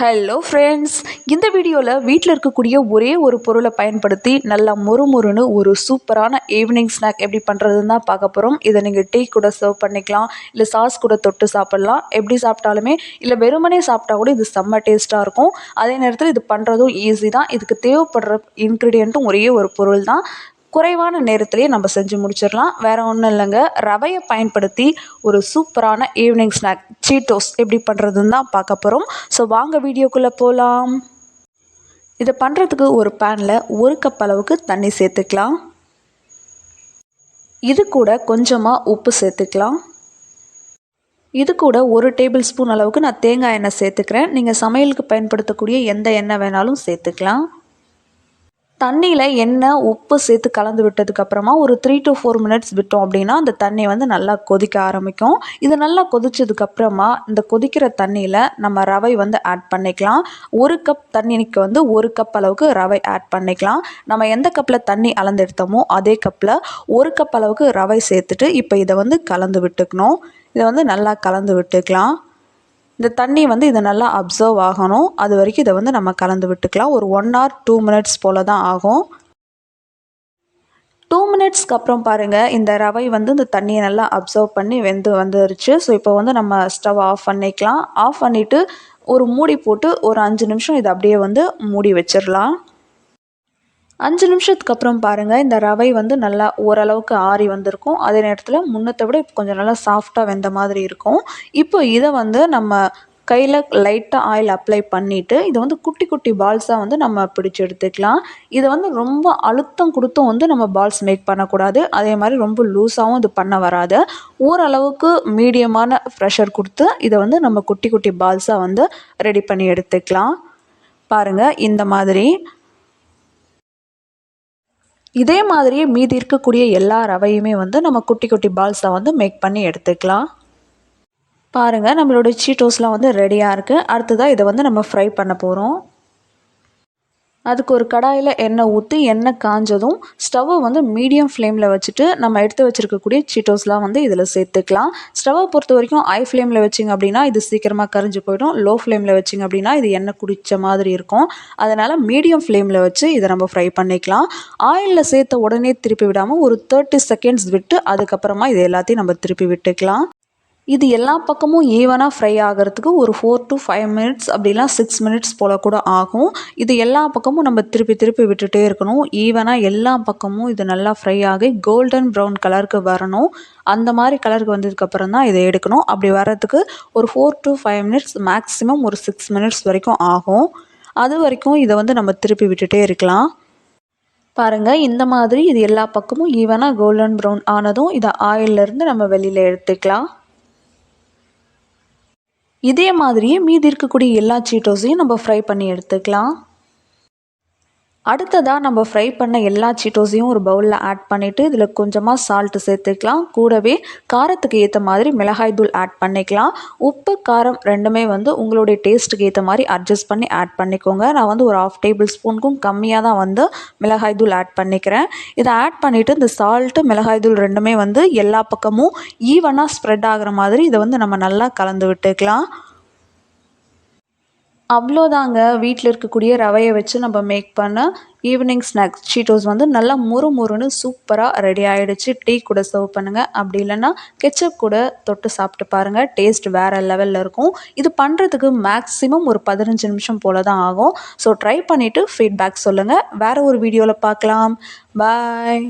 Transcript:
Hello friends இந்த வீடியோவில் வீட்டில் இருக்கக்கூடிய ஒரே ஒரு பொருளை பயன்படுத்தி நல்லா மொறுமொறுன்னு ஒரு சூப்பரான ஈவினிங் ஸ்நாக் எப்படி பண்ணுறதுன்னு தான் பார்க்க போகிறோம் இதை நீங்கள் டீ கூட சர்வ் பண்ணிக்கலாம். இல்லை சாஸ் கூட தொட்டு சாப்பிட்லாம். எப்படி சாப்பிட்டாலுமே இல்லை வெறுமனே சாப்பிட்டா கூட இது செம்ம டேஸ்ட்டாக இருக்கும். அதே நேரத்தில் இது பண்ணுறதும் ஈஸி தான். இதுக்கு தேவைப்படுற இன்க்ரீடியண்ட்டும் ஒரே ஒரு பொருள் தான். குறைவான நேரத்திலேயே நம்ம செஞ்சு முடிச்சிடலாம். வேறு ஒன்றும் இல்லைங்க. ரவையை பயன்படுத்தி ஒரு சூப்பரான ஈவினிங் ஸ்நாக் சீட்டோஸ் எப்படி பண்ணுறதுன்னு தான் பார்க்க போகிறோம் ஸோ வாங்க வீடியோக்குள்ளே போகலாம் இதை பண்ணுறதுக்கு ஒரு பேனில் ஒரு கப் அளவுக்கு தண்ணி சேர்த்துக்கலாம். இது கூட கொஞ்சமாக உப்பு சேர்த்துக்கலாம். இது கூட ஒரு டேபிள் ஸ்பூன் அளவுக்கு நான் தேங்காய் எண்ணெய் சேர்த்துக்கிறேன். நீங்கள் சமையலுக்கு பயன்படுத்தக்கூடிய எந்த எண்ணெய் வேணாலும் சேர்த்துக்கலாம். தண்ணியில் எண்ணெய் உப்பு சேர்த்து கலந்து விட்டதுக்கப்புறமா ஒரு த்ரீ டு ஃபோர் மினிட்ஸ் விட்டோம் அப்படின்னா அந்த தண்ணி வந்து நல்லா கொதிக்க ஆரம்பிக்கும். இது நல்லா கொதிச்சதுக்கப்புறமா இந்த கொதிக்கிற தண்ணியில் நம்ம ரவை வந்து ஆட் பண்ணிக்கலாம். ஒரு கப் தண்ணிக்கு வந்து ஒரு கப் அளவுக்கு ரவை ஆட் பண்ணிக்கலாம். நம்ம எந்த கப்பில் தண்ணி அளந்து எடுத்தோமோ அதே கப்பில் ஒரு கப் அளவுக்கு ரவை சேர்த்துட்டு இப்போ இதை வந்து கலந்து விட்டுக்கணும். இதை வந்து நல்லா கலந்து விட்டுக்கலாம். இந்த தண்ணி வந்து இதை நல்லா அப்சர்வ் ஆகணும். அது வரைக்கும் இதை வந்து நம்ம கலந்து விட்டுக்கலாம். ஒரு ஒன் ஆர் டூ மினிட்ஸ் போல் தான் ஆகும். டூ மினிட்ஸ்க்கு அப்புறம் பாருங்கள் இந்த ரவை வந்து இந்த தண்ணியை நல்லா அப்சர்வ் பண்ணி வெந்து வந்துருச்சு. ஸோ இப்போ வந்து நம்ம ஸ்டவ் ஆஃப் பண்ணிக்கலாம். ஆஃப் பண்ணிவிட்டு ஒரு மூடி போட்டு ஒரு அஞ்சு நிமிஷம் இதை அப்படியே வந்து மூடி வச்சிடலாம். அஞ்சு நிமிஷத்துக்கு அப்புறம் பாருங்கள் இந்த ரவை வந்து நல்லா ஓரளவுக்கு ஆறி வந்திருக்கும். அதே நேரத்தில் முன்னத்தை விட இப்போ கொஞ்சம் நல்லா சாஃப்டாக வெந்த மாதிரி இருக்கும். இப்போ இதை வந்து நம்ம கையில் லைட்டாக ஆயில் அப்ளை பண்ணிவிட்டு இதை வந்து குட்டி குட்டி பால்ஸாக வந்து நம்ம பிடிச்சி எடுத்துக்கலாம். இதை வந்து ரொம்ப அழுத்தம் கொடுத்தும் வந்து நம்ம பால்ஸ் மேக் பண்ணக்கூடாது. அதே மாதிரி ரொம்ப லூஸாகவும் இது பண்ண வராது. ஓரளவுக்கு மீடியமான ப்ரெஷர் கொடுத்து இதை வந்து நம்ம குட்டி குட்டி பால்ஸாக வந்து ரெடி பண்ணி எடுத்துக்கலாம். பாருங்கள் இந்த மாதிரி. இதே மாதிரியே மீதி இருக்கக்கூடிய எல்லா ரவையுமே வந்து நம்ம குட்டி குட்டி பால்ஸாக வந்து மேக் பண்ணி எடுத்துக்கலாம். பாருங்கள் நம்மளோட சீட்டோஸ்லாம் வந்து ரெடியாக இருக்குது அடுத்ததாக இதை வந்து நம்ம ஃப்ரை பண்ண போகிறோம் அதுக்கு ஒரு கடாயில் எண்ணெய் ஊற்றி எண்ணெய் காஞ்சதும் ஸ்டவ்வை வந்து மீடியம் ஃப்ளேமில் வச்சுட்டு நம்ம எடுத்து வச்சுருக்கக்கூடிய சீட்டோஸ்லாம் வந்து இதில் சேர்த்துக்கலாம். ஸ்டவ்வை பொறுத்த வரைக்கும் ஐ ஃப்ளேமில் வச்சிங்க அப்படின்னா இது சீக்கிரமாக கரைஞ்சி போயிடும். லோ ஃப்ளேமில் வச்சிங்க அப்படின்னா இது எண்ணெய் குடித்த மாதிரி இருக்கும். அதனால் மீடியம் ஃப்ளேமில் வச்சு இதை நம்ம ஃப்ரை பண்ணிக்கலாம். ஆயிலில் சேர்த்த உடனே திருப்பி விடாமல் ஒரு தேர்ட்டி செகண்ட்ஸ் விட்டு அதுக்கப்புறமா இது எல்லாத்தையும் நம்ம திருப்பி விட்டுக்கலாம். இது எல்லா பக்கமும் ஈவனாக ஃப்ரை ஆகிறதுக்கு ஒரு ஃபோர் டு ஃபைவ் மினிட்ஸ் அப்படிலாம் சிக்ஸ் மினிட்ஸ் போல் கூட ஆகும். இது எல்லா பக்கமும் நம்ம திருப்பி திருப்பி விட்டுட்டே இருக்கணும். ஈவனாக எல்லா பக்கமும் இது நல்லா ஃப்ரை ஆகி கோல்டன் ப்ரௌன் கலருக்கு வரணும். அந்த மாதிரி கலருக்கு வந்ததுக்கப்புறம் தான் இதை எடுக்கணும். அப்படி வர்றதுக்கு ஒரு four to five minutes maximum ஒரு சிக்ஸ் மினிட்ஸ் வரைக்கும் ஆகும். அது வரைக்கும் இதை வந்து நம்ம திருப்பி விட்டுட்டே இருக்கலாம். பாருங்கள் இந்த மாதிரி இது எல்லா பக்கமும் ஈவனாக கோல்டன் ப்ரௌன் ஆனதும் இதை ஆயிலிருந்து நம்ம வெளியில் எடுத்துக்கலாம். இதே மாதிரியே மீதி இருக்கக்கூடிய எல்லா சீட்டோஸையும் நம்ம ஃப்ரை பண்ணி எடுத்துக்கலாம். அடுத்ததாக நம்ம ஃப்ரை பண்ண எல்லா சீட்டோஸையும் ஒரு பவுலில் ஆட் பண்ணிவிட்டு இதில் கொஞ்சமாக சால்ட்டு சேர்த்துக்கலாம். கூடவே காரத்துக்கு ஏற்ற மாதிரி மிளகாய் தூள் ஆட் பண்ணிக்கலாம். உப்பு காரம் ரெண்டுமே வந்து உங்களுடைய டேஸ்ட்டுக்கு ஏற்ற மாதிரி அட்ஜஸ்ட் பண்ணி ஆட் பண்ணிக்கோங்க. நான் வந்து ஒரு ஆஃப் டேபிள் ஸ்பூனுக்கும் கம்மியாக தான் வந்து மிளகாய் தூள் ஆட் பண்ணிக்கிறேன். இதை ஆட் பண்ணிவிட்டு இந்த சால்ட்டு மிளகாய் தூள் ரெண்டுமே வந்து எல்லா பக்கமும் ஈவனாக ஸ்ப்ரெட் ஆகிற மாதிரி இதை வந்து நம்ம நல்லா கலந்து விட்டுக்கலாம். அவ்வளோதாங்க வீட்டில் இருக்கக்கூடிய ரவையை வச்சு நம்ம மேக் பண்ண ஈவினிங் ஸ்நாக்ஸ் சீட்டோஸ் வந்து நல்லா முறு முறுன்னு சூப்பராக ரெடி ஆகிடுச்சு டீ கூட சர்வ் பண்ணுங்கள் அப்படி இல்லைன்னா கெச்சப் கூட தொட்டு சாப்பிட்டு பாருங்கள் டேஸ்ட் வேறு லெவலில் இருக்கும். இது பண்ணுறதுக்கு மேக்ஸிமம் ஒரு பதினஞ்சு நிமிஷம் போல் தான் ஆகும். ஸோ ட்ரை பண்ணிவிட்டு ஃபீட்பேக் சொல்லுங்கள் வேறு ஒரு வீடியோவில் பார்க்கலாம். பாய்